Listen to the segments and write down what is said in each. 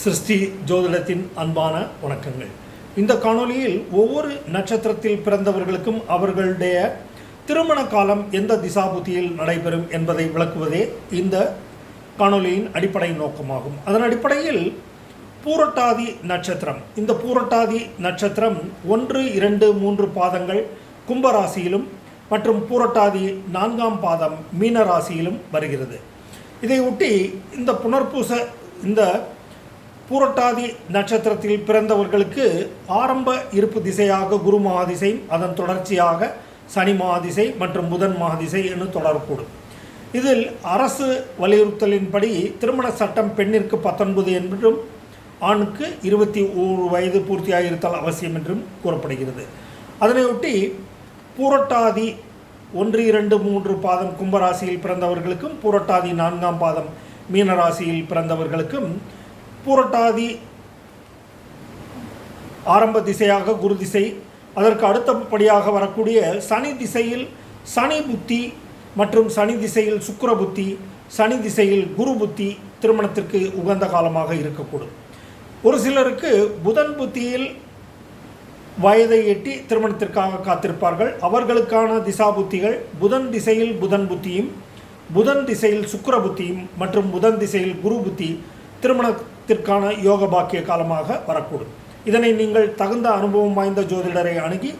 சிருஷ்டி ஜோதிடத்தின் அன்பான வணக்கங்கள். இந்த காணொலியில் ஒவ்வொரு நட்சத்திரத்தில் பிறந்தவர்களுக்கும் அவர்களுடைய திருமண காலம் எந்த திசாபுத்தியில் நடைபெறும் என்பதை விளக்குவதே இந்த காணொலியின் அடிப்படை நோக்கமாகும். அதன் அடிப்படையில் பூரட்டாதி நட்சத்திரம். இந்த பூரட்டாதி நட்சத்திரம் ஒன்று இரண்டு மூன்று பாதங்கள் கும்பராசியிலும் மற்றும் பூரட்டாதி நான்காம் பாதம் மீன ராசியிலும் வருகிறது. இதையொட்டி இந்த புனர்பூச இந்த பூரட்டாதி நட்சத்திரத்தில் பிறந்தவர்களுக்கு ஆரம்ப இருப்பு திசையாக குரு மகாதிசை அதன் தொடர்ச்சியாக சனி மகாதிசை மற்றும் புதன் மகாதிசை என்று தொடரக்கூடும் இதில் அரசு வலியுறுத்தலின்படி திருமண சட்டம் பெண்ணிற்கு பத்தொன்பது என்றும் ஆணுக்கு இருபத்தி ஓரு வயது பூர்த்தியாக இருத்தல் அவசியம் என்றும் கூறப்படுகிறது. அதனையொட்டி பூரட்டாதி ஒன்று இரண்டு மூன்று பாதம் கும்பராசியில் பிறந்தவர்களுக்கும் பூரட்டாதி நான்காம் பாதம் மீனராசியில் பிறந்தவர்களுக்கும் பூரட்டாதி ஆரம்ப திசையாக குரு திசை. அதற்கு அடுத்தபடியாக வரக்கூடிய சனி திசையில் சனி புத்தி மற்றும் சனி திசையில் சுக்கர புத்தி சனி திசையில் குரு புத்தி திருமணத்திற்கு உகந்த காலமாக இருக்கக்கூடும். ஒரு சிலருக்கு புதன் புத்தியில் வயதை எட்டி திருமணத்திற்காக காத்திருப்பார்கள். அவர்களுக்கான திசா புத்திகள் புதன் திசையில் புதன் புத்தியும் புதன் திசையில் சுக்கர புத்தியும் மற்றும் புதன் திசையில் குரு புத்தி திருமண திருமணத்திற்கான யோக பாக்கிய காலமாக வரக்கூடும். இதனை நீங்கள் தகுந்த அனுபவம் வாய்ந்த ஜோதிடரை அணுகி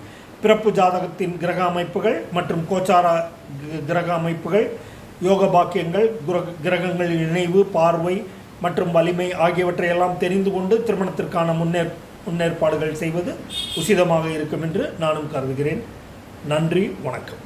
பிறப்பு ஜாதகத்தின் கிரக அமைப்புகள் மற்றும் கோச்சார கிரக அமைப்புகள் யோக பாக்கியங்கள் கிரகங்களின் இணைவு பார்வை மற்றும் வலிமை ஆகியவற்றையெல்லாம் தெரிந்து கொண்டு திருமணத்திற்கான முன்னேற் முன்னேற்பாடுகள் செய்வது உசிதமாக இருக்கும் என்று நானும் கருதுகிறேன். நன்றி வணக்கம்.